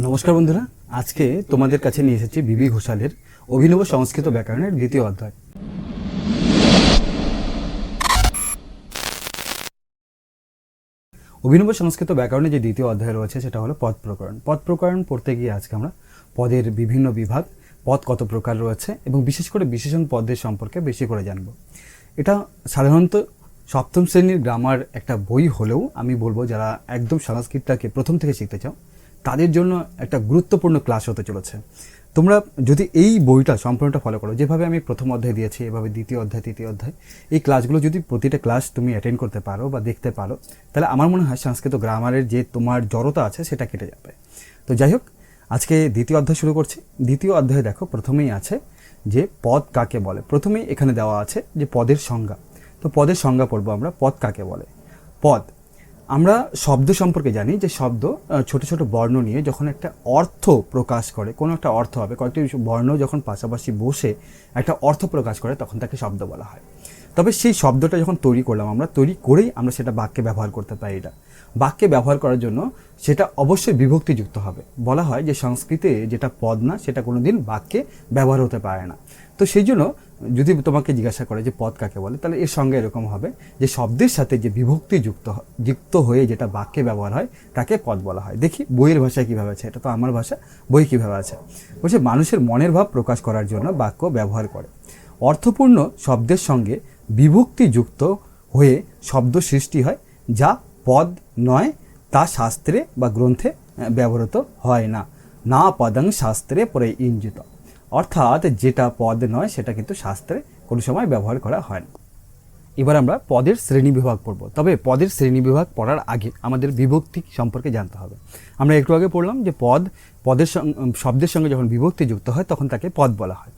নমস্কার বন্ধুরা, আজকে তোমাদের কাছে নিয়ে এসেছি বিবি ঘোষালের অভিনব সংস্কৃত ব্যাকরণের দ্বিতীয় অধ্যায়। অভিনব সংস্কৃত ব্যাকরণে যে দ্বিতীয় অধ্যায় রয়েছে, সেটা হলো পদ প্রকরণ। পদ প্রকরণ পড়তে গিয়ে আজকে আমরা পদের বিভিন্ন বিভাগ, পদ কত প্রকার রয়েছে এবং বিশেষ করে বিশেষণ পদের সম্পর্কে বেশি করে জানব। এটা সাধারণত সপ্তম শ্রেণির গ্রামার একটা বই হলেও আমি বলব, যারা একদম সংস্কৃতটাকে প্রথম থেকে শিখতে চাও তাদের জন্য একটা গুরুত্বপূর্ণ ক্লাস হতে চলেছে। তোমরা যদি এই বইটা সম্পূর্ণটা ফলো করো, যেভাবে আমি প্রথম অধ্যায় দিয়েছি, এভাবে দ্বিতীয় অধ্যায়, তৃতীয় অধ্যায়, এই ক্লাসগুলো যদি প্রতিটা ক্লাস তুমি অ্যাটেন্ড করতে পারো বা দেখতে পারো, তাহলে আমার মনে হয় সংস্কৃত গ্রামারের যে তোমার জড়তা আছে, সেটা কেটে যাবে। তো যাই হোক, আজকে দ্বিতীয় অধ্যায় শুরু করছি। দ্বিতীয় অধ্যায়ে দেখো, প্রথমেই আছে যে পদ কাকে বলে। প্রথমেই এখানে দেওয়া আছে যে পদের সংজ্ঞা। তো পদের সংজ্ঞা পড়ব আমরা, পদ কাকে বলে? পদ। আমরা শব্দ সম্পর্কে জানি যে শব্দ ছোট ছোট বর্ণ নিয়ে যখন একটা অর্থ প্রকাশ করে, কোনো একটা অর্থ হবে, কয়েকটি বর্ণ যখন পাশাপাশি বসে একটা অর্থ প্রকাশ করে, তখন তাকে শব্দ বলা হয়। তবে সেই শব্দটা যখন তৈরি করলাম, আমরা তৈরি করেই আমরা সেটা বাক্যে ব্যবহার করতে পারি এটা। বাক্যে ব্যবহার করার জন্য সেটা অবশ্যই বিভক্তিযুক্ত হবে। বলা হয় যে সংস্কৃতে যেটা পদ না, সেটা কোনো দিন বাক্যে ব্যবহার হতে পারে না। তো সেই জন্য যদি তোমাকে জিজ্ঞাসা করে যে পদ কাকে বলে, তাহলে এর সঙ্গে এরকম হবে যে শব্দের সাথে যে বিভক্তি যুক্ত যুক্ত হয়ে যেটা বাক্যে ব্যবহার হয়, তাকে পদ বলা হয়। দেখি বইয়ের ভাষায় কীভাবে আছে, এটা তো আমার ভাষা, বই কীভাবে আছে? বলছে, মানুষের মনের ভাব প্রকাশ করার জন্য বাক্য ব্যবহার করে। অর্থপূর্ণ শব্দের সঙ্গে বিভক্তি যুক্ত হয়ে শব্দ সৃষ্টি হয়, যা পদ নয়, তা শাস্ত্রে বা গ্রন্থে ব্যবহৃত হয় না। না পদং শাস্ত্রে পরে ইঞ্জিত। অর্থাৎ যেটা পদ নয়, সেটা কিন্তু শাস্ত্রে কোনো সময় ব্যবহার করা হয় না। এবার আমরা পদের শ্রেণি বিভাগ পড়ব। তবে পদের শ্রেণি বিভাগ পড়ার আগে আমাদের বিভক্তি সম্পর্কে জানতে হবে। আমরা একটু আগে পড়লাম যে পদ, পদের শব্দের সঙ্গে যখন বিভক্তি যুক্ত হয়, তখন তাকে পদ বলা হয়।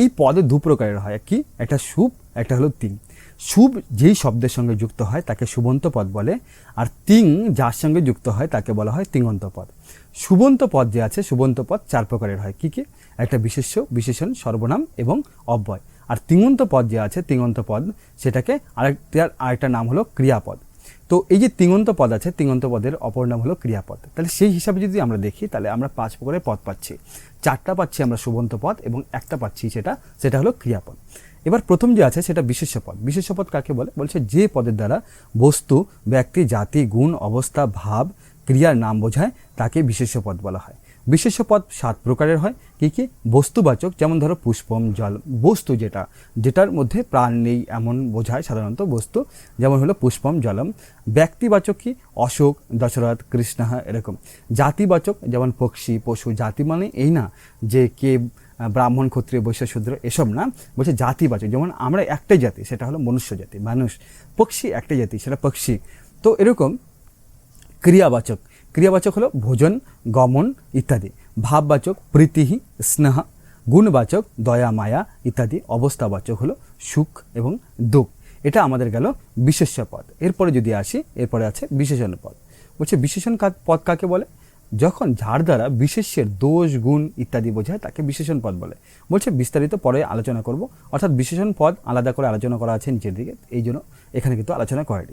এই পদ দু প্রকারের হয়। কি? একটা সুপ একটা হলো তিন। শুভ যেই শব্দের সঙ্গে যুক্ত হয়, তাকে সুবন্ত পদ বলে। আর তিং যার সঙ্গে যুক্ত হয়, তাকে বলা হয় তিঙন্ত পদ। সুবন্ত পদ যে আছে সুবন্ত পদ চার প্রকারের হয়। কী কি? একটা বিশেষ্য, বিশেষণ, সর্বনাম এবং অব্যয়। আর তিঙন্ত পদ যে আছে তিঙন্ত পদ, সেটাকে আরেকটার আরেকটা নাম হলো ক্রিয়াপদ। তো এই যে তিঙন্ত পদ আছে তিঙন্ত পদের অপর নাম হলো ক্রিয়াপদ। তাহলে সেই হিসাবে যদি আমরা দেখি, তাহলে আমরা পাঁচ প্রকারের পদ পাচ্ছি। চারটা পাচ্ছি আমরা সুবন্ত পদ এবং একটা পাচ্ছি সেটা সেটা হলো ক্রিয়াপদ। এবার প্রথম যে আছে, সেটা বিশেষ্য পদ। বিশেষ্য পদ কাকে বলে? বলছে যে পদের দ্বারা বস্তু, ব্যক্তি, জাতি, গুণ, অবস্থা, ভাব, ক্রিয়ার নাম বোঝায়, তাকে বিশেষ্য পদ বলা হয়। বিশেষ্য পদ সাত প্রকারের হয়। কি কি? বস্তুবাচক, যেমন ধরো পুষ্পম, জল, বস্তু যেটা। যেটার মধ্যে প্রাণ নেই এমন বোঝায় সাধারণত বস্তু। যেমন হলো পুষ্পম, জলম। ব্যক্তিবাচক কি? অশোক, দশরথ, কৃষ্ণ, এরকম। জাতিবাচক, যেমন পক্ষী, পশু, জাতি মানে এই না যে কে ব্রাহ্মণ, ক্ষত্রিয়, বৈশ্য, শূদ্র, এসব না। বলছে জাতিবাচক। যেমন আমরা একটাই জাতি, সেটা হলো মনুষ্য জাতি, মানুষ। পক্ষী একটাই জাতি, সেটা পক্ষী। তো এরকম ক্রিয়াবাচক ক্রিয়াবাচক হলো ভোজন, গমন ইত্যাদি। ভাববাচক, প্রীতিহি, স্নেহ। গুণবাচক দয়া মায়া ইত্যাদি। অবস্থাবাচক হলো সুখ এবং দুঃখ। এটা আমাদের গেল বিশেষ্য পদ। এরপরে যদি আসি, এরপরে আছে বিশেষণ পদ। বলছে বিশেষণ পদ কাকে বলে? যখন যার দ্বারা বিশেষ্যের দোষ, গুণ ইত্যাদি বোঝায়, তাকে বিশেষণ পদ বলে। বলছে বিস্তারিত পরে আলোচনা করব। অর্থাৎ বিশেষণ পদ আলাদা করে আলোচনা করা আছে নিচের দিকে। এই জন্য এখানে কিন্তু আলোচনা করেনি।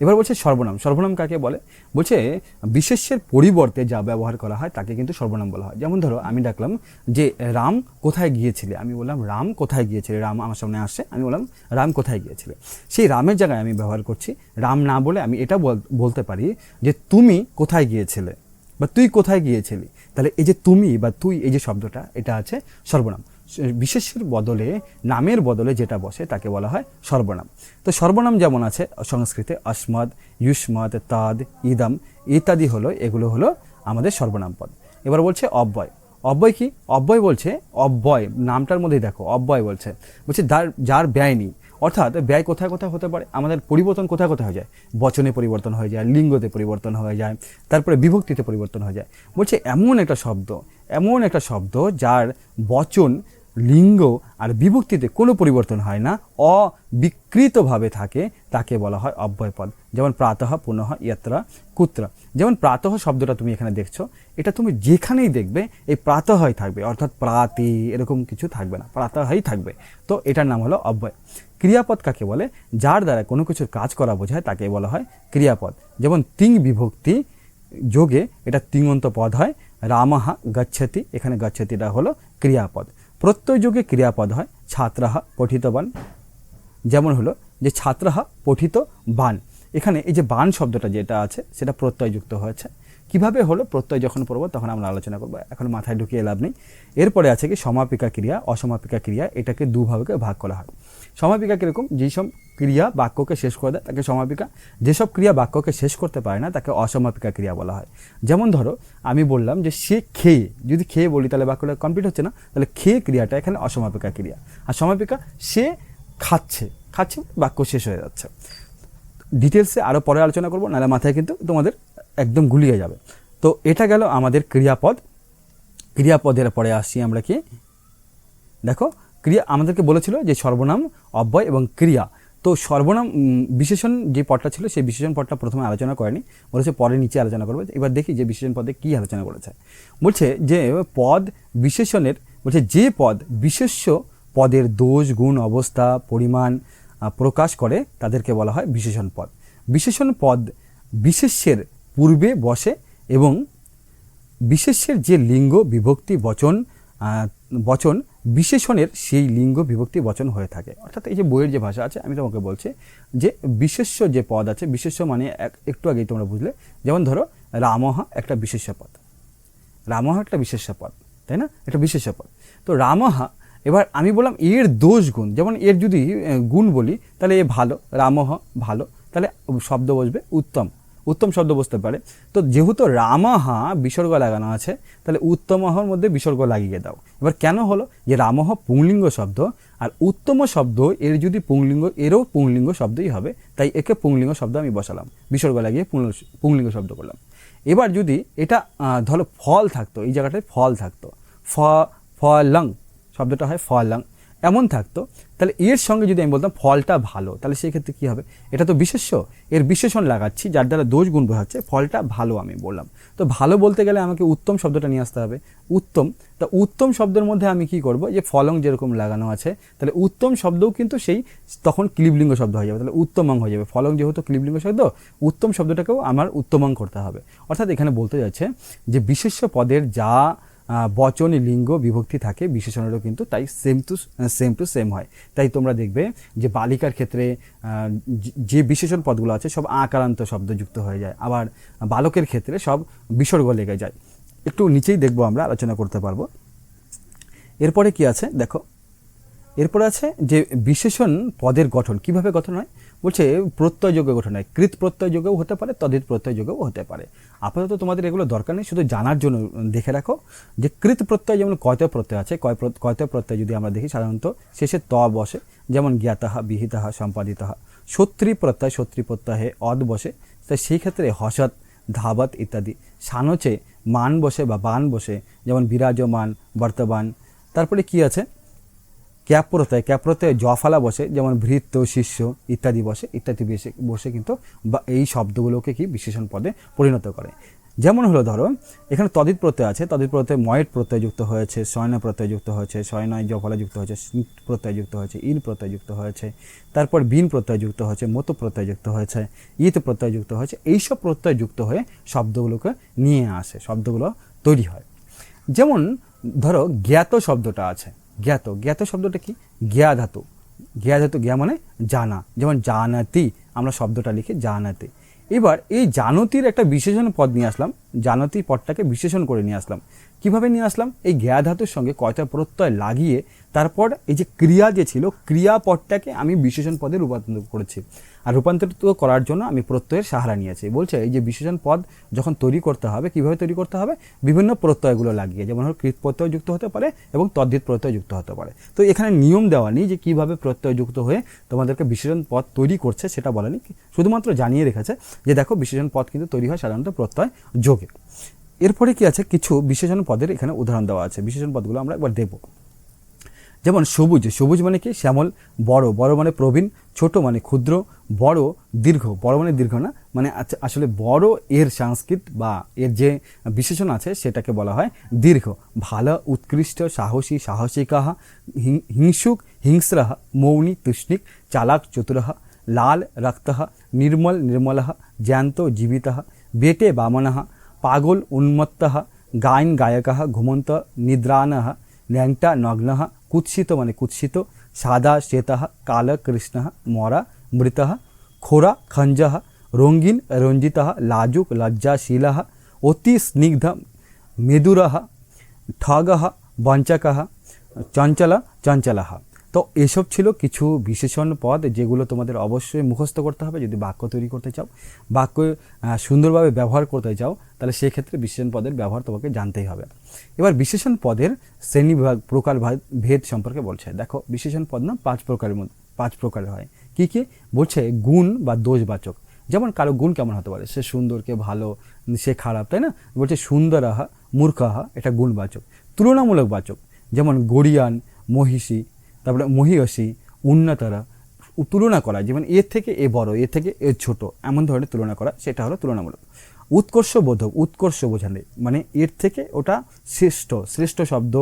এবার বলছে সর্বনাম। সর্বনাম কাকে বলে? বলছে, বিশেষ্যের পরিবর্তে যা ব্যবহার করা হয় তাকে কিন্তু সর্বনাম বলা হয়। যেমন ধরো, আমি ডাকলাম যে, রাম কোথায় গিয়েছিলে? আমি বললাম, রাম কোথায় গিয়েছিলে? রাম আমার সামনে আসছে। আমি বললাম, রাম কোথায় গিয়েছিলে? সেই রামের জায়গায় আমি ব্যবহার করছি। রাম না বলে আমি এটা বল- বলতে পারি যে, তুমি কোথায় গিয়েছিলে? বা তুই কোথায় গিয়েছিলি? তাহলে এই যে তুমি বা তুই, এই যে শব্দটা, এটা আছে সর্বনাম। বিশেষের বদলে, নামের বদলে যেটা বসে তাকে বলা হয় সর্বনাম। তো সর্বনাম যেমন আছে, সংস্কৃতে অস্মদ, ইউষ্মদ, তাদ, ইদম ইত্যাদি হলো, এগুলো হলো আমাদের সর্বনাম পদ। এবার বলছে অব্যয়। অব্যয় কি? অব্যয় বলছে অব্যয়। নামটার মধ্যেই দেখো, অব্যয় বলছে। বলছে যার যার ব্যয় নেই। অর্থাৎ ব্যয় কোথায় কোথায় হতে পারে? আমাদের পরিবর্তন কোথায় কোথায় হয়ে যায়? বচনে পরিবর্তন হয়ে যায়, লিঙ্গতে পরিবর্তন হয়ে যায়, তারপরে বিভক্তিতে পরিবর্তন হয়ে যায়। বলছে এমন একটা শব্দ, এমন একটা শব্দ যার বচন লিঙ্গ আর বিভক্তিতে কোনো পরিবর্তন হয় না, অবিকৃতভাবে থাকে, তাকে বলা হয় অব্যয়পদ। যেমন প্রাতঃ, পুনঃ, ইয়াত্রা, কুত্রা। যেমন প্রাতঃ শব্দটা তুমি এখানে দেখছ, এটা তুমি যেখানেই দেখবে, এই প্রাতঃই থাকবে। অর্থাৎ প্রাতি এরকম কিছু থাকবে না, প্রাতঃই থাকবে। তো এটার নাম হলো অব্যয়। ক্রিয়াপদ কাকে বলে? যার দ্বারা কোনো কিছুর কাজ করা বোঝায়, তাকে বলা হয় ক্রিয়াপদ। যেমন তিং বিভক্তি যোগে এটা তিঙন্ত পদ হয় রামাহা গচ্ছতি, এখানে গচ্ছতিটা হলো ক্রিয়াপদ। প্রত্যয় যুগে ক্রিয়াপদ হয় ছাত্রাহা পঠিতবান। যেমন হলো যে ছাত্রাহা পঠিত বান এখানে এই যে বান শব্দটা যেটা আছে, সেটা প্রত্যয়যুক্ত হয়েছে। কীভাবে হলো? প্রত্যয় যখন পড়ব, তখন আমরা আলোচনা করব। এখন মাথায় ঢুকিয়ে লাভ নেই। এরপরে আছে কি, সমাপিকা ক্রিয়া, অসমাপিকা ক্রিয়া, এটাকে দুভাবে ভাগ করা হয়। সমাপিকা কীরকম? যেসব ক্রিয়া বাক্যকে শেষ করে দেয়, তাকে সমাপিকা। যেসব ক্রিয়া বাক্যকে শেষ করতে পারে না, তাকে অসমাপিকা ক্রিয়া বলা হয়। যেমন ধরো, আমি বললাম যে সে খেয়ে, যদি খেয়ে বলি, তাহলে বাক্যটা কমপ্লিট হচ্ছে না? তাহলে খেয়ে ক্রিয়াটা এখানে অসমাপিকা ক্রিয়া। আর সমাপিকা, সে খাচ্ছে খাচ্ছে, বাক্য শেষ হয়ে যাচ্ছে। ডিটেলসে আরও পরে আলোচনা করব, নাহলে মাথায় কিন্তু তোমাদের একদম গুলিয়ে যাবে। তো এটা গেল আমাদের ক্রিয়াপদ। ক্রিয়াপদের পরে আসছি আমরা কি? দেখো ক্রিয়া আমাদেরকে বলেছিল যে সর্বনাম অব্যয় এবং ক্রিয়া। তো সর্বনাম বিশেষণ যে পদটা ছিল, সেই বিশেষণ পদটা প্রথমে আলোচনা করেনি। বলেছে পরে নিচে আলোচনা করবে। এবার দেখি যে বিশেষণ পদে কী আলোচনা করেছে। বলছে যে পদ বিশেষণের, বলছে যে পদ বিশেষ্য পদের দোষ, গুণ, অবস্থা, পরিমাণ প্রকাশ করে, তাদেরকে বলা হয় বিশেষণ পদ। বিশেষণ পদ বিশেষ্যের পূর্বে বসে এবং বিশেষ্যের যে লিঙ্গ, বিভক্তি, বচন বচন বিশেষণের সেই লিঙ্গ বিভক্তি বচন হয়ে থাকে। অর্থাৎ এই যে বইয়ের যে ভাষা আছে, আমি তোমাকে বলছি যে বিশেষ্য যে পদ আছে, বিশেষ্য মানে এক- একটু আগেই তোমরা বুঝলে, যেমন ধরো রামহা একটা বিশেষ পদ। রামহা একটা বিশেষ পদ, তাই না? একটা বিশেষ পদ। তো রামহা, এবার আমি বললাম এর দোষ গুণ, যেমন এর যদি গুণ বলি, তাহলে এ ভালো, রামহ ভালো, তাহলে শব্দ বসবে উত্তম। উত্তম শব্দ বসতে পারে। তো যেহেতু রামাহা বিসর্গ লাগানো আছে, তাহলে উত্তমহর মধ্যে বিসর্গ লাগিয়ে দাও। এবার কেন হলো? যে রামহ পুংলিঙ্গ শব্দ, আর উত্তম শব্দ এর যদি পুংলিঙ্গ, এরও পুংলিঙ্গ শব্দই হবে, তাই একে পুংলিঙ্গ শব্দ আমি বসালাম। বিসর্গ লাগিয়ে পুংলিঙ্গ- শব্দ করলাম। এবার যদি এটা ধরো ফল থাকতো, এই জায়গাটায় ফল থাকতো। ফ ফলং, শব্দটা হয় ফলং। এমন থাকতো, তাহলে এর সঙ্গে যদি আমি বলতাম ফলটা ভালো, তাহলে সেই ক্ষেত্রে কী হবে? এটা তো বিশেষ্য, এর বিশেষণ লাগাচ্ছি, যার দ্বারা দোষ গুণ বোঝাচ্ছে ফলটা ভালো আমি বললাম। তো ভালো বলতে গেলে আমাকে উত্তম শব্দটা নিয়ে আসতে হবে। উত্তম, তা উত্তম শব্দের মধ্যে আমি কি করব? যে ফলং যেরকম লাগানো আছে, তাহলে উত্তম শব্দও কিন্তু সেই তখন ক্লিবলিঙ্গ শব্দ হয়ে যাবে, তাহলে উত্তমং হয়ে যাবে। ফলং যেহেতু ক্লিবলিঙ্গ শব্দ, উত্তম শব্দটাকেও আমার উত্তমং করতে হবে। অর্থাৎ এখানে বলতে যাচ্ছে যে বিশেষ্য পদের যা বচন, লিঙ্গ বিভক্তি থাকে, বিশেষণেরও কিন্তু তাই same to same to same হয়। তাই তোমরা দেখবে যে বালিকার ক্ষেত্রে যে- বিশেষণ পদগুলো আছে সব আকারান্ত শব্দ যুক্ত হয়ে যায়। আবার বালকের ক্ষেত্রে সব বিসর্গ লেগে যায়। একটু নিচেই দেখব আমরা, আলোচনা করতে পারব। এরপরে কি আছে? দেখো। এরপরে আছে যে বিশেষণ পদের গঠন। কীভাবে গঠন হয়? বলছে প্রত্যয়যোগ্য গঠন কৃত প্রত্যয়যোগ্যও হতে পারে তদিত প্রত্যয়যোগ্যও হতে পারে। আপাতত তোমাদের এগুলো দরকার নেই, শুধু জানার জন্য দেখে রাখো যে কৃত প্রত্যয় যেমন কয়ত প্রত্যয় আছে, কয় কয়ত প্রত্যয় যদি আমরা দেখি সাধারণত, শেষে ত বসে, যেমন জ্ঞাতাহা, বিহিতাহা, সম্পাদিতাহা। সত্রী প্রত্যয়, সত্রী প্রত্যয়ে অদ বসে তাই সেই ক্ষেত্রে হসত ধাবত ইত্যাদি। সানচে মান বসে বা বান বসে, যেমন বিরাজমান, বর্তমান। তারপরে কি আছে? ক্যাপ প্রত্যয় ক্যাপ জফালা বসে, যেমন ভৃত্য, শিষ্য ইত্যাদি বসে ইত্যাদি বসে বসে কিন্তু বা এই শব্দগুলোকে কি বিশেষণ পদে পরিণত করে। যেমন হলো ধরো, এখানে তদিত প্রত্যয় আছে তদিত প্রত্যয় ময়ের প্রত্যয় যুক্ত হয়েছে শয়ন প্রত্যয় যুক্ত হয়েছে শয়নয় জফলা যুক্ত হয়েছে প্রত্যয় যুক্ত হয়েছে, ইন প্রত্যয় যুক্ত হয়েছে, তারপর বিন প্রত্যয় যুক্ত হয়েছে, মতো প্রত্যয় যুক্ত হয়েছে, ইত প্রত্যয় যুক্ত হয়েছে, এইসব প্রত্যয় যুক্ত হয়ে শব্দগুলোকে নিয়ে আসে, শব্দগুলো তৈরি হয়। যেমন ধরো জ্ঞাত শব্দটা আছে জ্ঞাত। জ্ঞাত শব্দটা কি? জ্ঞা ধাতু জ্ঞা ধাতু জ্ঞা মানে জানা। যেমন জানাতি, আমরা শব্দটা লিখে জানাতে। এবার এই জানতির একটা বিশেষণ পদ নিয়ে আসলাম। জানতি পদটাকে বিশেষণ করে নিয়ে আসলাম। কীভাবে নিয়ে আসলাম? এই জ্ঞা ধাতুর সঙ্গে কয়টা প্রত্যয় লাগিয়ে তারপর এই যে ক্রিয়া যে ছিল, ক্রিয়া পদটাকে আমি বিশেষণ পদে রূপান্তরিত করেছি। আর রূপান্তরিত করার জন্য আমি প্রত্যয়ের সাহারা নিয়েছি। বলছে, এই যে বিশেষণ পদ যখন তৈরি করতে হবে, কীভাবে তৈরি করতে হবে? বিভিন্ন প্রত্যয়গুলো লাগিয়ে, যেমন হলো কৃত প্রত্যয় যুক্ত হতে পারে এবং তদ্ধিত প্রত্যয় যুক্ত হতে পারে। তো এখানে নিয়ম দেওয়া নেই যে কীভাবে প্রত্যয় যুক্ত হয়ে তোমাদেরকে বিশেষণ পদ তৈরি করছে সেটা বলেনি শুধুমাত্র জানিয়ে রেখেছে যে দেখো, বিশেষণ পদ কিন্তু তৈরি হয় সাধারণত প্রত্যয় যোগে। এরপরে কি আছে? কিছু বিশেষণ পদের এখানে উদাহরণ দেওয়া আছে। বিশেষণ পদগুলো আমরা একবার দেখব যেমন সবুজ সবুজ মানে কি? শ্যামল, বড় বড় মানে প্রবীণ, ছোট মানে ক্ষুদ্র, বড়, দীর্ঘ, বড় মানে দীর্ঘ না? মানে আচ্ছা- আসলে বড় এর সংস্কৃত বা এর যে বিশেষণ আছে সেটাকে বলা হয় দীর্ঘ। ভালো, উৎকৃষ্ট, সাহসী সাহসিকা হিংসুক হিংস্র মৌনী, তুষ্ণিক, চালাক চতুর লাল রক্ত নির্মল নির্মল জ্যান্ত জীবিত বেটে বামন পাগল উন্মত্ত গায়ন গায়ক ঘুমন্ত নিদ্রান ন্যাংটা নগ্ন কুৎসিত মানে কুৎসিত সাদা শ্বেত কাল কৃষ্ণ মরা মৃত খোরা খঞ্জ রঙ্গিন রঞ্জিত লাজুক লজ্জাশীল অতি স্নিগ্ধ মেদুর ঠগ বঞ্চক চঞ্চল চঞ্চল তো এসব ছিল কিছু বিশেষণ পদ যেগুলো তোমাদের অবশ্যই মুখস্থ করতে হবে যদি বাক্য তৈরি করতে চাও। বাক্য সুন্দরভাবে ব্যবহার করতে চাও, তাহলে সেক্ষেত্রে বিশেষণ পদের ব্যবহার তোমাকে জানতেই হবে। এবার বিশেষণ পদের শ্রেণি বিভাগ, প্রকার ভেদ সম্পর্কে বলছে। দেখো, বিশেষণ পদ না পাঁচ প্রকারের মধ্যে, পাঁচ প্রকারের হয়। কি কি? বলছে গুণ বা দোষবাচক। যেমন কারও গুণ কেমন হতে পারে? সে সুন্দর, কে ভালো, সে খারাপ, তাই না? বলছে সুন্দর আহা মূর্খ আহা এটা গুণবাচক। তুলনামূলক বাচক। যেমন গড়িয়ান, মহিষী তারপরে মহিষী উন্নতরা তুলনা করা, যেমন এর থেকে এ বড় এর থেকে এ ছোট, এমন ধরনের তুলনা করা, সেটা হলো তুলনামূলক। উৎকর্ষ বোধক, উৎকর্ষ বোঝালে মানে এর থেকে ওটা শ্রেষ্ঠ শ্রেষ্ঠ শব্দ,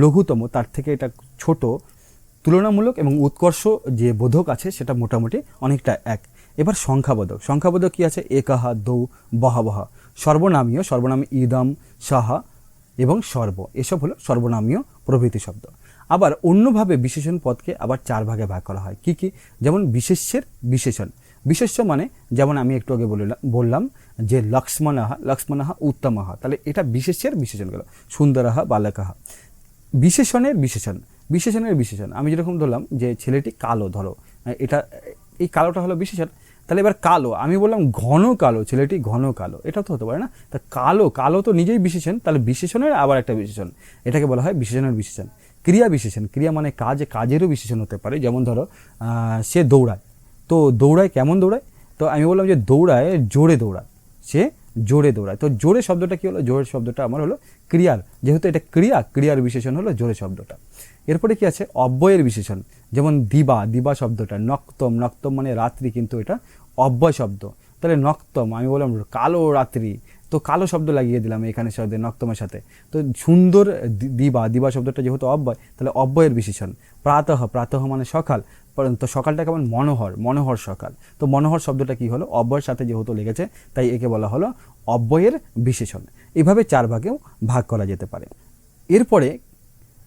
লঘুতম, তার থেকে এটা ছোট, তুলনামূলক এবং উৎকর্ষ যে বোধক আছে, সেটা মোটামুটি অনেকটা এক। এবার সংখ্যাবোধক সংখ্যাবোধক কি আছে? একাহা দৌ বহাবহা সর্বনামীয়, সর্বনাম ইদম, সাহা এবং সর্ব, এসব হলো সর্বনামীয় প্রভৃতি শব্দ। আবার অন্যভাবে বিশেষণ পদকে আবার চার ভাগে ভাগ করা হয়। কি কি? যেমন বিশেষ্যের বিশেষণ। বিশেষ্য মানে যেমন আমি একটু আগে বললাম বললাম যে লক্ষ্মণাহা লক্ষ্মণাহা উত্তমাহা। তাহলে এটা বিশেষ্যের বিশেষণ গেল। সুন্দরাহা, বালকাহা। বিশেষণের বিশেষণ। বিশেষণের বিশেষণ। আমি যেরকম ধরলাম যে ছেলেটি কালো, ধরো। এটা এই কালোটা হলো বিশেষণ। তাহলে এবার কালো। আমি বললাম ঘন কালো। ছেলেটি ঘন কালো। এটা তো হতে পারে না? তা কালো কালো তো নিজেই বিশেষণ। তাহলে বিশেষণের আবার একটা বিশেষণ। এটাকে বলা হয় বিশেষণের বিশেষণ। ক্রিয়া বিশেষণ, ক্রিয়া মানে কাজ, কাজেরও বিশেষণ হতে পারে। যেমন ধরো সে দৌড়ায়। তো দৌড়ায় কেমন দৌড়ায়? তো আমি বললাম যে দৌড়ায় জোরে দৌড়ায়। সে জোরে দৌড়ায়। তো জোরে শব্দটা কী হলো? জোরে শব্দটা আমার হলো ক্রিয়ার। যেহেতু এটা ক্রিয়া, ক্রিয়ার বিশেষণ হলো জোরে শব্দটা। এরপরে কি আছে? অব্যয়ের বিশেষণ। যেমন দিবা দিবা শব্দটা। নক্তম নক্তম মানে রাত্রি কিন্তু এটা অব্যয় শব্দ। তাহলে নক্তম, আমি বললাম কালো রাত্রি। তো কালো শব্দ লাগিয়ে দিলাম এখানে শব্দে নক্তমের সাথে। তো সুন্দর দিবা দিবা শব্দটা যেহেতু অব্যয়, তাহলে অব্যয়ের বিশেষণ। প্রাতঃ প্রাতঃ মানে সকাল। তো সকালটা কেমন? মনোহর মনোহর সকাল। তো মনোহর শব্দটা কি হলো? অব্যয়ের সাথে যেহেতু লেগেছে, তাই একে বলা হলো অব্যয়ের বিশেষণ। এভাবে চার ভাগেও ভাগ করা যেতে পারে। এরপরে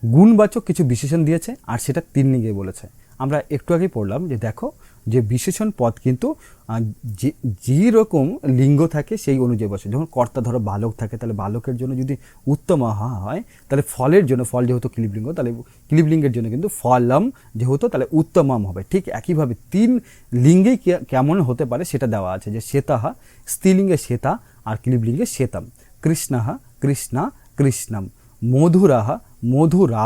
গুণবাচক কিছু বিশেষণ দিয়েছে, আর সেটা তিন লিঙ্গে বলেছে। আমরা একটু আগেই পড়লাম যে দেখো যে বিশেষণ পদ কিন্তু যে, যেরকম লিঙ্গ থাকে সেই অনুযায়ী বসে। যখন কর্তা ধরো বালক থাকে, তাহলে বালকের জন্য যদি উত্তম হয়, তাহলে ফলের জন্য, ফল যেহেতু ক্লিবলিঙ্গ তাহলে ক্লিবলিঙ্গের জন্য কিন্তু ফলম যেহেতু, তাহলে উত্তমম হবে। ঠিক একইভাবে তিন লিঙ্গেই কেমন হতে পারে সেটা দেওয়া আছে যে শ্বেতাহা, স্ত্রীলিঙ্গে শ্বেতা আর ক্লিবলিঙ্গে শ্বেতম। কৃষ্ণাহ কৃষ্ণা কৃষ্ণম মধুরः মধুরা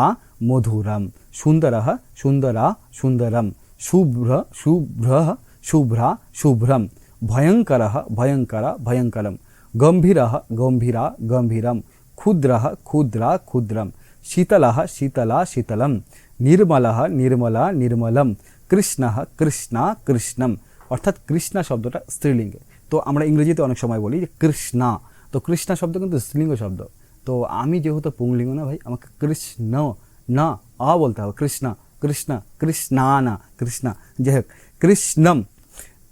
মধুরম সুন্দরः সুন্দরা সুন্দরম। শুভ্র শুভ্রः শুভ্রা শুভ্রম ভয়ঙ্করः ভয়ঙ্করা ভয়ঙ্করম গম্ভীরः গম্ভীরা গম্ভীরম ক্ষুদ্রः ক্ষুদ্রা ক্ষুদ্রম শীতলः শীতলা শীতলম নির্মলः নির্মলা নির্মলম কৃষ্ণः কৃষ্ণা কৃষ্ণম অর্থাৎ কৃষ্ণা শব্দটা স্ত্রীলিঙ্গে তো আমরা ইংরেজিতে অনেক সময় বলি যে কৃষ্ণা তো কৃষ্ণা শব্দ কিন্তু স্ত্রীলিঙ্গ শব্দ তো আমি যেহেতু পুংলিঙ্গ না ভাই আমাকে কৃষ্ণ না অ বলতে হবে কৃষ্ণা कृष्ण, कृष्णान, कृष्ण, जय कृष्णम।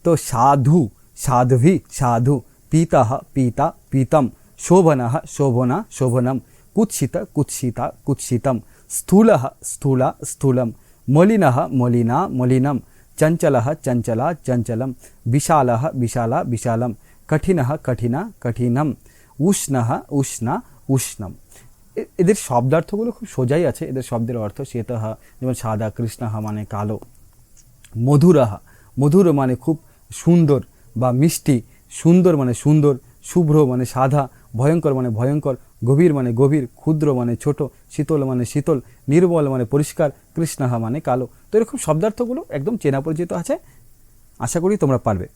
तो साधु, साध्वी, साधु, पीता पीता, पीतम, शोभन शोभना, शोभनम, कुत्सित, कुत्सिता, कुत्सितम, स्थूल स्थूल स्थूल मलिन मलिना, मलिनम चंचल चंचला चंचल विशाल विशाल विशाल कठिन कठिन, कठिनम, उष्ण उष्ण, उष्णम। এদের শব্দার্থগুলো খুব সোজাই আছে। এদের শব্দের অর্থ শ্বেতহ, যেমন সাদা, কৃষ্ণহ মানে কালো। মধুরাহা, মধুর মানে খুব সুন্দর বা মিষ্টি। সুন্দর মানে সুন্দর, শুভ্র মানে সাদা ভয়ঙ্কর মানে ভয়ঙ্কর, গভীর মানে গভীর, ক্ষুদ্র মানে ছোট, শীতল মানে শীতল, নির্মল মানে পরিষ্কার, কৃষ্ণাহা মানে কালো। তো এরকম শব্দার্থগুলো একদম চেনা পরিচিত আছে। আশা করি তোমরা পারবে।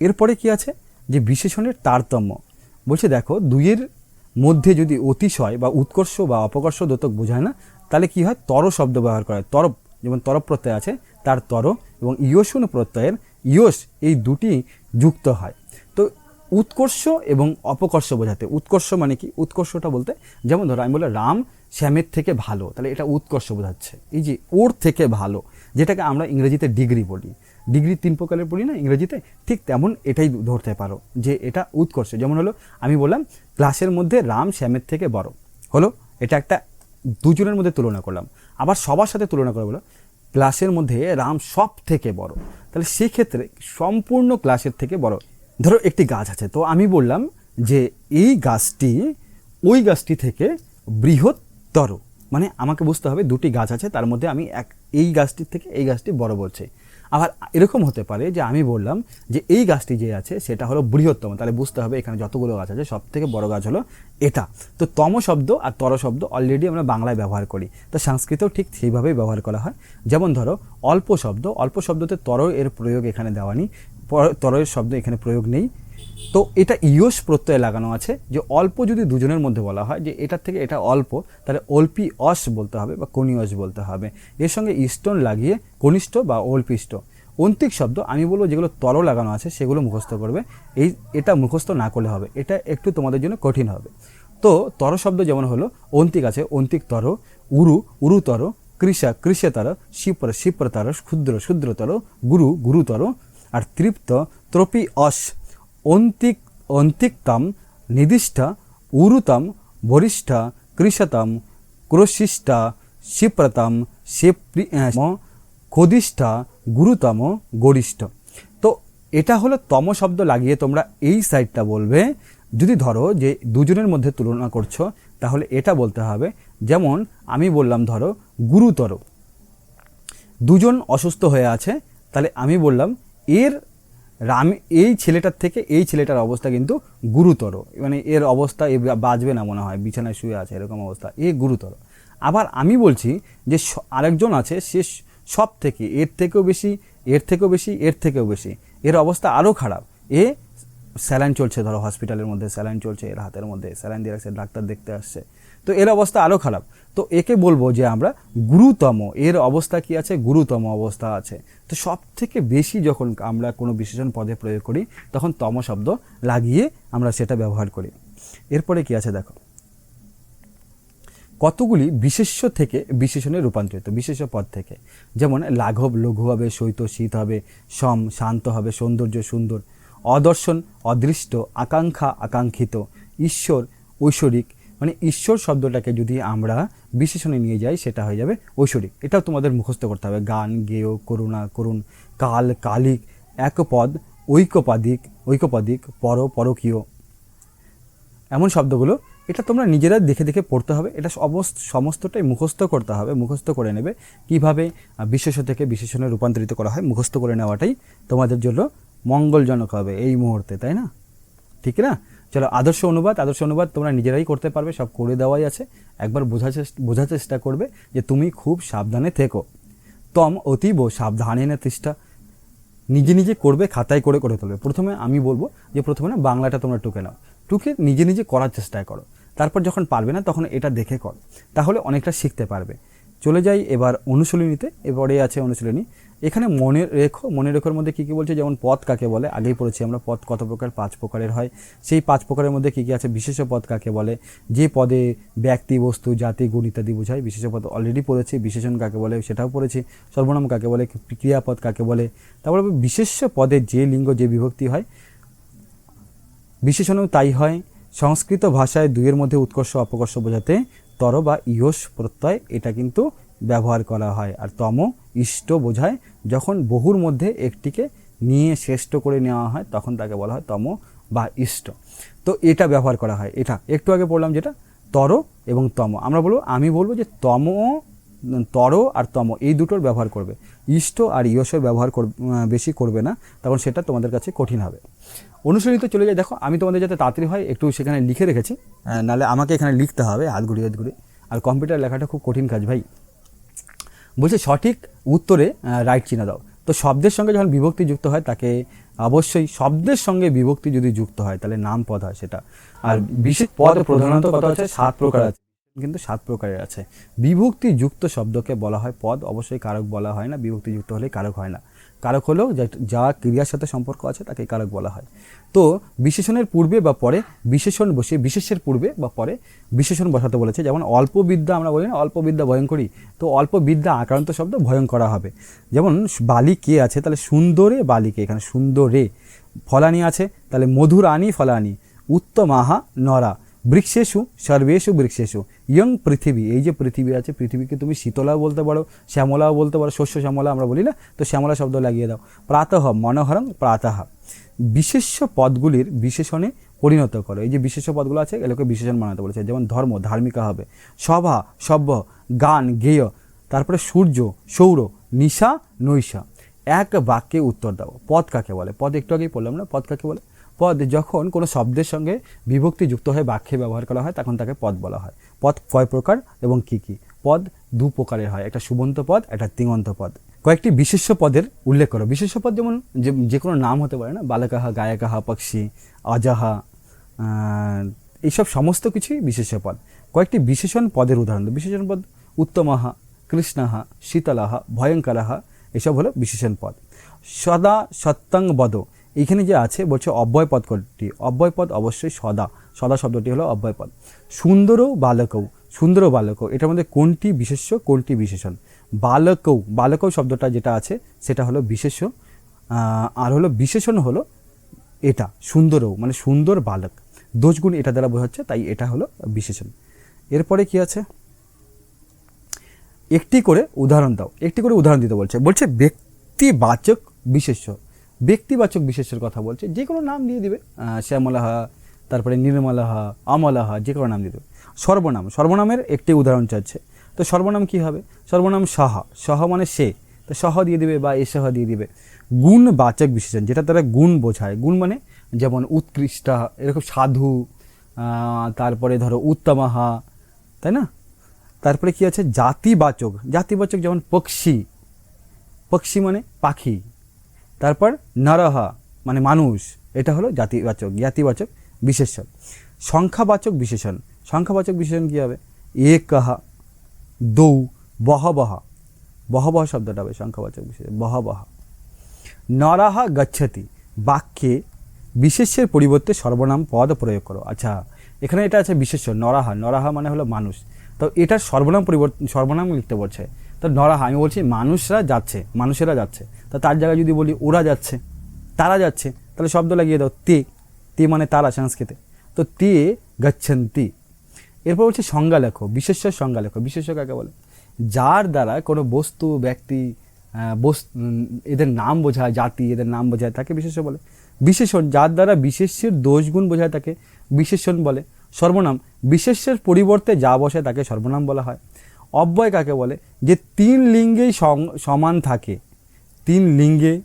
এরপরে কি আছে? যে বিশেষণের তারতম্য। বলছে দেখো, দুইয়ের মধ্যে যদি অতিশয় বা উৎকর্ষ বা অপকর্ষ দোতক বোঝায় না, তাহলে কি হয়? তর শব্দ ব্যবহার করা। হয় তরফ যেমন তরফ প্রত্যয় আছে, তার তর এবং ইয়সুন প্রত্যয়ের ইয়স এই দুটি যুক্ত হয়। তো উৎকর্ষ এবং অপকর্ষ বোঝাতে, উৎকর্ষ মানে কি? উৎকর্ষটা বলতে, যেমন ধরো আমি বললাম, রাম শ্যামের থেকে ভালো, তাহলে এটা উৎকর্ষ বোঝাচ্ছে। এই যে ওর থেকে ভালো, যেটাকে আমরা ইংরেজিতে ডিগ্রি বলি। ডিগ্রি তিন প্রকারের পড়ি না, ইংরেজিতে, ঠিক তেমন এটাই ধরতে পারো যে এটা উৎকর্ষ। যেমন হলো, আমি বললাম, ক্লাসের মধ্যে রাম শ্যামের থেকে বড়। হলো, এটা একটা দুজনের মধ্যে তুলনা করলাম। আবার সবার সাথে তুলনা করে বলো, ক্লাসের মধ্যে রাম সব থেকে বড়। তাহলে সেক্ষেত্রে সম্পূর্ণ ক্লাসের থেকে বড়। ধরো, একটি গাছ আছে, তো আমি বললাম যে এই গাছটি, ওই গাছটি থেকে বৃহত্তর। মানে আমাকে বুঝতে হবে, দুটি গাছ আছে, তার মধ্যে আমি এক, এই গাছটির থেকে এই গাছটি বড় বলছে। আবার এরকম হতে পারে যে আমি বললাম যে এই গাছটি যে আছে সেটা হলো বৃহত্তম। তাহলে বুঝতে হবে এখানে যতগুলো গাছ আছে সব থেকে বড় গাছ হলো এটা। তো তম শব্দ আর তর শব্দ অলরেডি আমরা বাংলায় ব্যবহার করি। তো সংস্কৃতেও ঠিক সেইভাবেই ব্যবহার করা হয়। যেমন ধরো, অল্প শব্দ, অল্প শব্দতে তর এর প্রয়োগ এখানে দেওয়া নেই তরের শব্দ এখানে প্রয়োগ নেই। তো এটা ইয়স প্রত্যয় লাগানো আছে যে অল্প যদি দুজনের মধ্যে বলা হয় যে এটার থেকে এটা অল্প, তাহলে অল্পি অস বলতে হবে বা কনিয়স বলতে হবে। এর সঙ্গে ইষ্টন লাগিয়ে কনিষ্ঠ বা অল্পিষ্ট। অন্তিক শব্দ, আমি বলব যেগুলো তর লাগানো আছে, সেগুলো মুখস্থ করবে। এই, এটা মুখস্থ না করলে হবে, এটা একটু তোমাদের জন্য কঠিন হবে। তো তর শব্দ যেমন হলো, অন্তিক আছে, অন্তিক তর, উরু, উরুতর, কৃষা, কৃষতর, শিপ্র, শিপ্রতর, ক্ষুদ্র, ক্ষুদ্রতর, গুরু, গুরুতর, আর তৃপ্ত, ত্রপি অস। অন্তিক, অন্তিকতম নিদিষ্ট উরুতম, বরিষ্ঠ, কৃষতম, ক্রোশিষ্ঠ, শিপ্রতম, শিপ্রি ক্ষদিষ্ঠ গুরুতম, গরিষ্ঠ। তো এটা হলো তম শব্দ লাগিয়ে তোমরা এই সাইডটা বলবে। যদি ধরো যে দুজনের মধ্যে তুলনা করছ, তাহলে এটা বলতে হবে, যেমন আমি বললাম ধরো গুরুতর। দুজন অসুস্থ হয়ে আছে, তাহলে আমি বললাম এর রাম এই ছেলেটার থেকে এই ছেলেটার অবস্থা কিন্তু গুরুতর। মানে এর অবস্থা এ বাঁচবে না মনে হয়, বিছানায় শুয়ে আছে এরকম অবস্থা, এ গুরুতর। আবার আমি বলছি যে আরেকজন আছে, সে সব থেকে এর থেকেও বেশি, এর থেকেও বেশি, এর থেকেও বেশি। এর অবস্থা আরও খারাপ। এ স্যালাইন চলছে ধরো হসপিটালের মধ্যে, স্যালাইন চলছে, এর হাতের মধ্যে, স্যালাইন দিয়ে রাখছে, ডাক্তার দেখতে আসছে। তো এর অবস্থা আরও খারাপ। তো একে বলব যে আমরা গুরুতম, এর অবস্থা কি আছে? গুরুতম অবস্থা আছে। তো সব থেকে বেশি যখন আমরা কোনো বিশেষণ পদে প্রয়োগ করি, তখন তম শব্দ লাগিয়ে আমরা সেটা ব্যবহার করি। এরপরে কি আছে দেখো। কতগুলি বিশেষ্য থেকে বিশেষণে রূপান্তরিত, বিশেষ্য পদ থেকে। যেমন লাঘব, লঘু হবে, শৈত, শীত হবে, সম, শান্ত হবে, সৌন্দর্য সুন্দর। অদর্শন, অদৃষ্ট, আকাঙ্ক্ষা, আকাঙ্ক্ষিত। ঈশ্বর, ঐশ্বরিক মানে ঈশ্বর শব্দটাকে যদি আমরা বিশেষণে নিয়ে যাই, সেটা হয়ে যাবে ঐশ্বরিক। এটাও তোমাদের মুখস্থ করতে হবে। গান, গেয়, করুণা, করুণ, কাল, কালিক, একপদ ঐক্যপাদিক ঐকপাদিক, পর, পরকীয়। এমন শব্দগুলো, এটা তোমরা নিজেরা দেখে দেখে পড়তে হবে। এটা সমস্ত, সমস্তটাই মুখস্থ করতে হবে, মুখস্থ করে নেবে। কীভাবে বিশেষ থেকে বিশেষণে রূপান্তরিত করা হয়, মুখস্থ করে নেওয়াটাই তোমাদের জন্য মঙ্গলজনক হবে এই মুহূর্তে, তাই না? ঠিক না? চলো, আদর্শ অনুবাদ আদর্শ অনুবাদ তোমরা নিজেরাই করতে পারবে, সব করে দেওয়াই আছে। একবার বোঝার চেষ্টা বোঝার চেষ্টা করবে যে তুমি খুব সাবধানে থেকো। তম অতীব সাবধানে না তিষ্ঠা। নিজে নিজে করবে, খাতায় করে করে তুলবে। প্রথমে আমি বলব যে প্রথমে না বাংলাটা তোমরা টুকে নাও। টুকে নিজে নিজে করার চেষ্টা করো। তারপর যখন পারবে না তখন এটা দেখে করো। তাহলে অনেকটা শিখতে পারবে। চলে যাই এবার অনুশীলনীতে, এবারে আছে অনুশীলনী। এখানে মনে রেখো মনে রেখোর মধ্যে কী কী বলছে? যেমন পদ কাকে বলে? আগেই পড়েছি আমরা পদ কত প্রকার? পাঁচ প্রকারের হয়। সেই পাঁচ প্রকারের মধ্যে কী কী আছে? বিশেষ পদ কাকে বলে? যে পদে ব্যক্তি, বস্তু, জাতি, গুণ ইত্যাদি বোঝায়। বিশেষ পদ অলরেডি পড়েছি। বিশেষণ কাকে বলে? সেটাও পড়েছি। সর্বনাম কাকে বলে? ক্রিয়াপদ কাকে বলে? তারপরে বিশেষ পদে যে লিঙ্গ, যে বিভক্তি হয়, বিশেষণও তাই হয়। সংস্কৃত ভাষায় দুইয়ের মধ্যে উৎকর্ষ, অপকর্ষ বোঝাতে তর বা ইয়স প্রত্যয়, এটা কিন্তু ব্যবহার করা হয়। আর তম ইষ্ট বোঝায় যখন বহুর মধ্যে একটিকে নিয়ে শ্রেষ্ঠ করে নেওয়া হয়, তখন তাকে বলা হয় তম বা ইষ্ট। তো এটা ব্যবহার করা হয়। এটা, একটু আগে বললাম যেটা, তর এবং তম। আমরা বলব, আমি বলব যে তম, তর আর তম, এই দুটোর ব্যবহার করবে। ইষ্ট আর ইয়সের ব্যবহার বেশি করবে না, তখন সেটা তোমাদের কাছে কঠিন হবে। অনুশীলিত চলে যায় দেখো, আমি তোমাদের যাতে তাড়াতাড়ি হয়, একটু সেখানে লিখে রেখেছি। নাহলে আমাকে এখানে লিখতে হবে, হাত ঘুরিয়ে হাত ঘুরিয়ে। আর কম্পিউটার লেখাটা খুব কঠিন কাজ, ভাই। বলছে, সঠিক উত্তরে রাইট চিহ্ন দাও। তো শব্দের সঙ্গে যখন বিভক্তি যুক্ত হয়, তাকে অবশ্যই শব্দের সঙ্গে বিভক্তি যদি যুক্ত হয়, তাহলে নাম পদ হয় সেটা। আর বিশেষ পদ প্রধানত কত আছে? সাত প্রকার আছে। কিন্তু সাত প্রকারের আছে। বিভক্তি যুক্ত শব্দকে বলা হয় পদ। অবশ্যই কারক বলা হয় না বিভক্তি যুক্ত হলে কারক হয় না। কারক হলো যা- ক্রিয়ার সাথে সম্পর্ক আছে তাকে কারক বলা হয়। তো বিশেষণের পূর্বে বা পরে বিশেষণ বসে বিশেষের পূর্বে বা পরে বিশেষণ বসাতে বলেছে। যেমন অল্প বিদ্যা আমরা বলি না, অল্প বিদ্যা ভয়ঙ্করী। তো অল্প বিদ্যা আক্রান্ত শব্দ ভয়ঙ্করা হবে। যেমন বালি কে আছে, তাহলে সুন্দরে বালিকে এখানে সুন্দরে। ফলানি আছে, তাহলে মধুর আনি ফলানি। উত্তমাহা নরা। বৃক্ষেশু সর্বেশু বৃক্ষেশু ইয়ং পৃথিবী, এই যে পৃথিবী আছে, পৃথিবীকে তুমি শীতলাও বলতে পারো, শ্যামলাও বলতে পারো, শস্য শ্যামলা আমরা বলি না, তো শ্যামলা শব্দ লাগিয়ে দাও। প্রাতঃ, মনোহরং প্রাতঃ। বিশেষ্য পদগুলির বিশেষণে পরিণত করো। এই যে বিশেষ পদগুলো আছে, এগুলোকে বিশেষণ বানাতে বলেছে, যেমন ধর্ম, ধার্মিকা হবে। সভা, সভ্য, গান, গেয়, তারপরে সূর্য, সৌর, নিশা, নৈশা। এক বাক্যে উত্তর দাও। পদ কাকে বলে? পদ একটু আগেই পড়লাম না? পদ কাকে বলে? পদ যখন কোনো শব্দের সঙ্গে বিভক্তি যুক্ত হয়ে বাক্যে ব্যবহার করা হয় তখন তাকে পদ বলা হয়। পদ কয় প্রকার এবং কি কি? পদ দু প্রকারের হয় একটা সুবন্ত পদ একটা তিঙন্ত পদ। কয়েকটি বিশেষ্য পদের উল্লেখ করো। বিশেষ্য পদ যেমন যে যে কোনো নাম হতে পারে না বালকাহা গায়কাহা পক্ষী আহ, এইসব সমস্ত কিছুই বিশেষ্য পদ। কয়েকটি বিশেষণ পদের উদাহরণ বিশেষণ পদ উত্তমাহা কৃষ্ণাহা শীতলাহা ভয়ঙ্করাহা এসব হলো বিশেষণ পদ। সদা সত্যাং বদ এইখানে যে আছে বলছে অব্যয় পদ কোনটি? অব্যয় পদ অবশ্যই সদা। সদা শব্দটি হলো অব্যয় পদ। সুন্দরও বালকৌ সুন্দর বালকৌ এটার মধ্যে কোনটি বিশেষ্য কোনটি বিশেষণ? বালকৌ বালকৌ শব্দটা যেটা আছে সেটা হলো বিশেষ্য। আহ, আর হলো বিশেষণ হলো এটা সুন্দরও মানে সুন্দর বালক। দোষগুণ এটা দ্বারা বোঝাচ্ছে তাই এটা হলো বিশেষণ। এরপরে কি আছে? একটি করে উদাহরণ দাও। একটি করে উদাহরণ দিতে বলছে। বলছে ব্যক্তিবাচক বিশেষ্য। ব্যক্তিবাচক বিশেষের কথা বলছে, যে কোনো নাম দিয়ে দিবে। শ্যামলাহা, তারপরে নির্মলাহা, অমলাহা, যে কোনো নাম দিয়ে দেবে। সর্বনাম, সর্বনামের একটি উদাহরণ চাচ্ছে তো সর্বনাম কি হবে? সর্বনাম সাহা। সহ মানে সে। তো সহ দিয়ে দিবে বা এসহ দিয়ে দিবে। গুণবাচক বিশেষণ, যেটা তারা গুণ বোঝায়। গুণ মানে যেমন উৎকৃষ্টা, এরকম সাধু তারপরে ধরো উত্তমাহা, তাই না? তারপরে কি আছে? জাতিবাচক। জাতিবাচক যেমন পক্ষী। পক্ষী মানে পাখি। তারপর নরহা মানে মানুষ, এটা হলো জাতিবাচক জ্ঞাতিবাচক বিশেষণ। সংখ্যাবাচক বিশেষণ সংখ্যাবাচক বিশেষণ কী হবে? একহা, দৌ, বহবহা। বহবহ শব্দটা হবে সংখ্যাবাচক বিশেষণ, বহবহা। নরাহা গচ্ছতি, বাক্যে বিশেষ্যের পরিবর্তে সর্বনাম পদ প্রয়োগ করো। আচ্ছা এখানে এটা আছে বিশেষ্য, নরাহা। নরাহা মানে হলো মানুষ। তো এটার সর্বনাম পরিবর্তন সর্বনাম লিখতে বলছে। তো হয়। আমি বলছি মানুষরা যাচ্ছে মানুষেরা যাচ্ছে। তা তার জায়গায় যদি বলি ওরা যাচ্ছে তারা যাচ্ছে তাহলে শব্দ লাগিয়ে দাও তে। তে মানে তারা সংস্কৃতে। তো তে গচ্ছন্তি। এরপর হচ্ছে সংজ্ঞা লেখো বিশেষ্য সংজ্ঞা লেখো বিশেষ্য কাকে বলে? যার দ্বারা কোনো বস্তু ব্যক্তি আহ, বস- এদের নাম বোঝায় জাতি এদের নাম বোঝায় তাকে বিশেষ্য বলে। বিশেষণ যার দ্বারা বিশেষ্যের দোষগুণ বোঝায় তাকে বিশেষণ বলে। সর্বনাম বিশেষ্যের পরিবর্তে যা বসে তাকে সর্বনাম বলা হয়। অব্যয় কাকে বলে? যে তিন লিঙ্গেই সমান থাকে। তিন লিঙ্গে,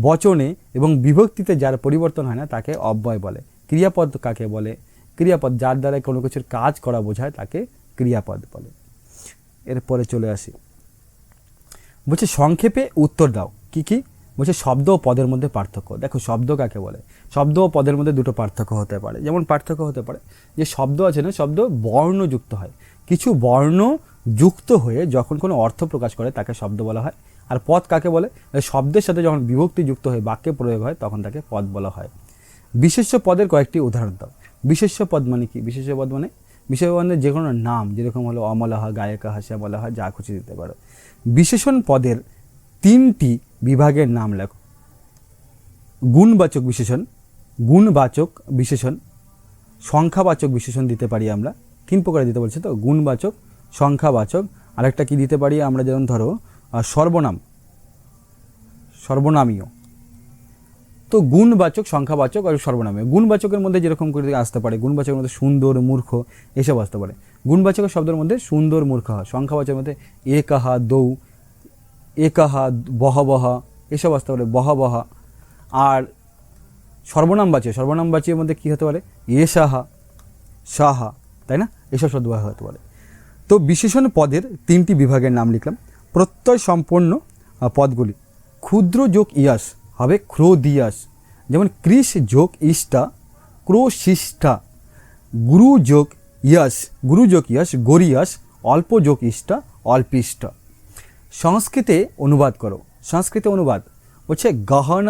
বচনে এবং বিভক্তিতে যার পরিবর্তন হয় না, তাকে অব্যয় বলে। ক্রিয়াপদ কাকে বলে? ক্রিয়াপদ যার দ্বারা কোনো কিছুর কাজ করা বোঝায়, তাকে ক্রিয়াপদ বলে। এরপরে চলে আসি। বলছে, সংক্ষেপে উত্তর দাও। কি কি? বলছে, শব্দ ও পদের মধ্যে পার্থক্য। দেখো, শব্দ কাকে বলে? শব্দ ও পদের মধ্যে দুটো পার্থক্য হতে পারে। যেমন পার্থক্য হতে পারে, যে শব্দ আছে না, শব্দ বর্ণযুক্ত হয়। কিছু বর্ণ যুক্ত হয়ে যখন কোনো অর্থ প্রকাশ করে তাকে শব্দ বলা হয়। আর পদ কাকে বলে? শব্দের সাথে যখন বিভক্তি যুক্ত হয়ে বাক্যে প্রয়োগ হয়, তখন তাকে পদ বলা হয়। বিশেষ্য পদের কয়েকটি উদাহরণ দাও। বিশেষ্য পদ মানে কি? বিশেষ্য পদ মানে? বিশেষ মানে যে কোনো নাম, যেরকম হলো অমলাহা, গায়িকা শ্যামলাহা যা খুশি দিতে পারো। বিশেষণ পদের তিনটি বিভাগের নাম লেখো। গুণবাচক বিশেষণ গুণবাচক বিশেষণ, সংখ্যাবাচক বিশেষণ দিতে পারি আমরা। তিন প্রকারে দিতে বলছে তো? গুণবাচক সংখ্যাবাচক। আরেকটা কি দিতে পারি আমরা যেমন ধরো সর্বনাম। সর্বনামীয়। তো গুণবাচক, সংখ্যাবাচক আর সর্বনামীয়। গুণবাচকের মধ্যে যেরকম করে আসতে পারে, গুণবাচকের মধ্যে সুন্দর, মূর্খ, এসব আসতে পারে। গুণবাচকের শব্দের মধ্যে সুন্দর, মূর্খ সংখ্যাবাচকের মধ্যে একাহা, দৌ, একাহা, বহবহা, এসব আসতে পারে, বহবহা। আর সর্বনাম সর্বনামবাচী সর্বনামবাচীর মধ্যে কী হতে পারে? এসাহা, সাহা সাহা তাই না? এসব শব্দ হতে পারে। তো বিশেষণ পদের তিনটি বিভাগের নাম লিখলাম। প্রত্যয় সম্পন্ন পদগুলি। ক্ষুদ্র যোগ ইয়াস হবে ক্রো ক্রোদিয়াস যেমন কৃষ যোগ ইষ্টা ক্রোশিষ্টা গুরু যোগ ইয়াস, গুরু যোগ ইয়াস, গরিয়াস। অল্প যোগ ইষ্টা অল্পিষ্টা সংস্কৃতে অনুবাদ করো। সংস্কৃতে অনুবাদ। হচ্ছে গহন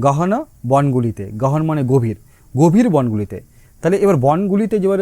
গহন বনগুলিতে। গহন মানে গভীর। গভীর বনগুলিতে। তাহলে এবার বনগুলিতে যেবার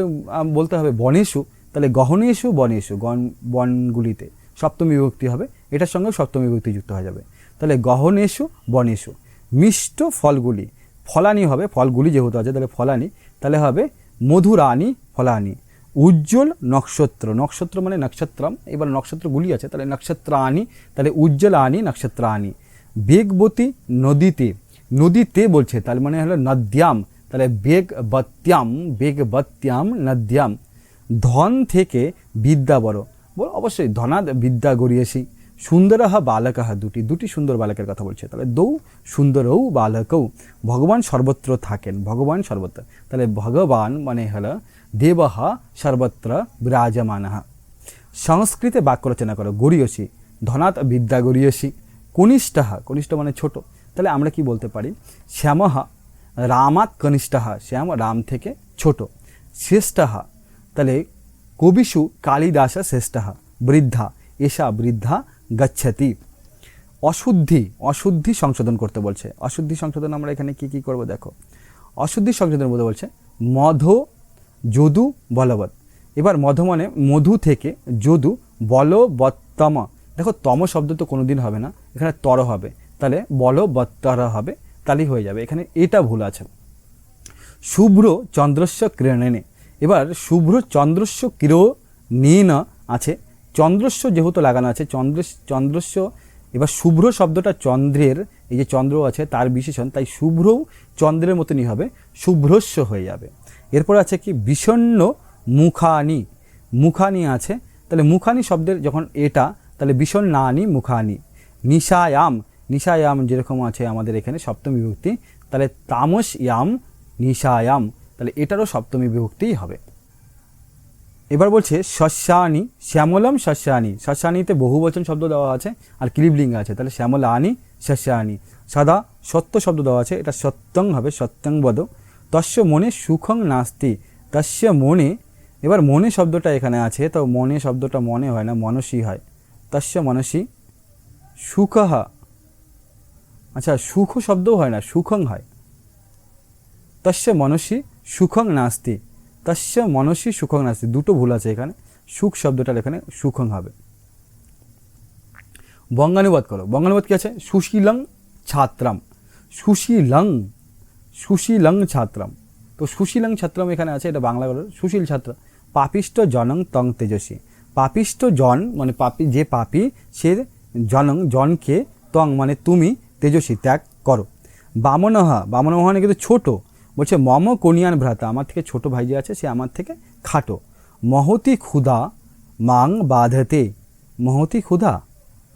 বলতে হবে বনেশু। তাহলে গহনেশু বনেশু গণ, বনগুলিতে সপ্তমী বিভক্তি হবে। এটার সঙ্গে সপ্তমী বিভক্তি যুক্ত হয়ে যাবে। তাহলে গহনেশু বনেশু মিষ্ট ফলগুলি, ফলানি হবে, ফলগুলি যেহেতু আছে, তাহলে ফলানি। তাহলে হবে মধুরানি, ফলানি। উজ্জ্বল নক্ষত্র নক্ষত্র মানে নক্ষত্রম, এবার নক্ষত্রগুলি আছে, তাহলে নক্ষত্রানি তাহলে উজ্জ্বল আনি নক্ষত্রানি বেগবতী নদীতে নদীতে বলছে, তার মানে হলো নদ্যাম, তাহলে বেগ বত্যাম বেগ নদ্যাম। ধন থেকে বিদ্যা বড়। বল, অবশ্যই ধনাদ বিদ্যা গড়িয়েছি। বালকহ দুটি। দুটি সুন্দর বালকের কথা বলছে। তাহলে দৌ সুন্দরৌ বালকৌ। ভগবান সর্বত্র থাকেন। ভগবান সর্বত্র। তাহলে ভগবান মানে হলো দেবহ সর্বত্র বিরাজমানহ। সংস্কৃতে বাক্য রচনা করো। গড়িয়সী ধনাত বিদ্যা গড়িয়সী কনিষ্ঠহ। কনিষ্ঠ মানে ছোট। তাহলে আমরা কি বলতে পারি? শ্যামহ রামাত কনিষ্ঠহ। শ্যাম রাম থেকে ছোট। শ্রেষ্ঠহ তাহলে কবিষু কালিদাস শ্রেষ্ঠহ বৃদ্ধা, এষা বৃদ্ধা গচ্ছতি। অশুদ্ধি অশুদ্ধি সংশোধন করতে বলছে। অশুদ্ধি সংশোধন আমরা এখানে কি কি করব দেখো। অশুদ্ধি সংশোধন বলতে বলছে মধ, যদু, বলবৎ। এবার মধ মানে মধু থেকে যদু, বলবত্তম। দেখো তম শব্দ তো কোনো হবে না, এখানে তর হবে। তাহলে বলবত্তর হবে তাহলেই হয়ে যাবে। এখানে এটা ভুল আছে। শুভ্র চন্দ্রস্য কিরণেনে এবার শুভ্র চন্দ্রস্য কির নীন আছে। চন্দ্রস্য যেহেতু লাগানো আছে চন্দ্র চন্দ্রস্য, এবার শুভ্র শব্দটা চন্দ্রের, এই যে চন্দ্র আছে তার বিশেষণ, তাই শুভ্রও চন্দ্রের মতনই হবে, শুভ্রস্য হয়ে যাবে। এরপর আছে কি, বিষণ্ণ মুখানি মুখানি আছে, তাহলে মুখানি শব্দের যখন এটা, তাহলে বিষণ্ণানি মুখানি, নিশায়াম নিশায়াম যেরকম আছে আমাদের এখানে সপ্তমী বিভক্তি, তাহলে তামস ইয়াম নিশায়াম। তাহলে এটারও সপ্তমী বিভক্তিই হবে। এবার বলছে শস্যানি শ্যামলম শস্যানি শস্যানিতে বহু বচন শব্দ দেওয়া আছে আর ক্লিবলিঙ্গ আছে। তাহলে শ্যামলানি শস্যানি সাদা সত্য শব্দ দেওয়া আছে, এটা সত্যং হবে, সত্যং বদ। তস্য মনে সুখং নাস্তি, তস্য মনে, এবার মনে শব্দটা এখানে আছে, তো মনে শব্দটা মনে হয় না, মনসী হয়। তস্য মনসী সুখহ আচ্ছা সুখ শব্দও হয় না, সুখং হয়। তস্য মনসী সুখং নাস্তি। তস্য মনসী সুখং নাস্তি। দুটো ভুল আছে এখানে। সুখ শব্দটার এখানে সুখং হবে। বঙ্গানুবাদ করো। বঙ্গানুবাদ কী আছে? সুশীলং ছাত্রাম। সুশীলং সুশীলং ছাত্রাম। তো সুশীলং ছাত্রাম এখানে আছে, এটা বাংলা বলো। সুশীল ছাত্র। পাপিষ্ট জনং তং তেজস্বী পাপিষ্ট জন মানে পাপি, যে পাপি, সে জনং, জনকে তং মানে তুমি তেজস্বী ত্যাগ করো। বামনহা বামনহা মানে কিন্তু ছোট। বলছে, মম কনিয়ান ভ্রাতা, আমার থেকে ছোট ভাই যে আছে, সে আমার থেকে খাটো। মহতি ক্ষুধা মাং বাধতে। মহতি ক্ষুধা?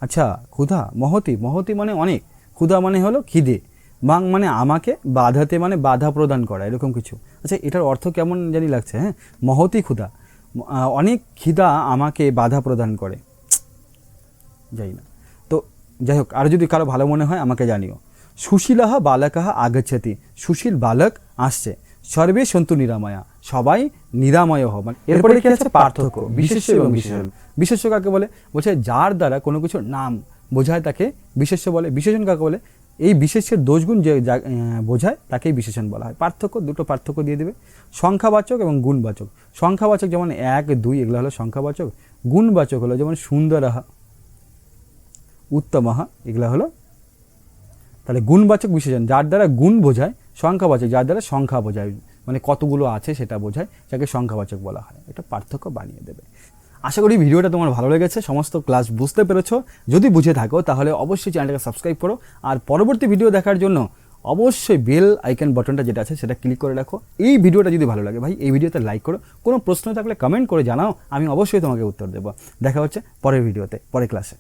আচ্ছা ক্ষুধা, মহতি মহতি মানে অনেক। ক্ষুধা মানে হলো খিদে। মাং মানে আমাকে, বাধাতে মানে বাধা প্রদান করা, এরকম কিছু। আচ্ছা এটার অর্থ কেমন জানি লাগছে হ্যাঁ? মহতি ক্ষুধা। অনেক খিদা আমাকে বাধা প্রদান করে। যাই না। তো যাই হোক, আর যদি কারও ভালো মনে হয়, আমাকে জানিও। সুশীলহ বালকহ আগচ্ছতি। সুশীল বালক আসছে। সর্বে সন্তু নিরাময়া। সবাই নিরাময় হব মানে এরপরে কি আছে? পার্থক্য। বিশেষ্য এবং বিশেষণ। বিশেষ্য কাকে বলে? বলছে যার দ্বারা কোনো কিছুর নাম বোঝায় তাকে বিশেষ্য বলে। বিশেষণ কাকে বলে? এই বিশেষ্যের দোষগুণ যে বোঝায় তাকেই বিশেষণ বলা হয়। পার্থক্য, দুটো পার্থক্য দিয়ে দেবে। সংখ্যাবাচক এবং গুণবাচক। সংখ্যাবাচক যেমন এক, দুই, এগুলো হলো সংখ্যাবাচক। গুণবাচক হলো যেমন সুন্দরহা, উত্তমহা, এগুলো হলো তাহলে গুণবাচক বিশেষণ। যার দ্বারা গুণ বোঝায় সংখ্যাবাচক যার দ্বারা সংখ্যা বোঝায় মানে কতগুলো আছে সেটা বোঝায়, যাকে সংখ্যাবাচক বলা হয়। এটা পার্থক্য বানিয়ে দেবে। আশা করি ভিডিওটা তোমার ভালো লেগেছে, সমস্ত ক্লাস বুঝতে পেরেছ। যদি বুঝে থাকো, তাহলে অবশ্যই চ্যানেলটাকে সাবস্ক্রাইব করো। আর পরবর্তী ভিডিও দেখার জন্য অবশ্যই বেল আইকন বাটনটা যেটা আছে, সেটা ক্লিক করে রাখো। এই ভিডিওটা যদি ভালো লাগে, ভাই, এই ভিডিওতে লাইক করো। কোনো প্রশ্ন থাকলে কমেন্ট করে জানাও, আমি অবশ্যই তোমাকে উত্তর দেবো। দেখা হচ্ছে পরের ভিডিওতে, পরের ক্লাসে।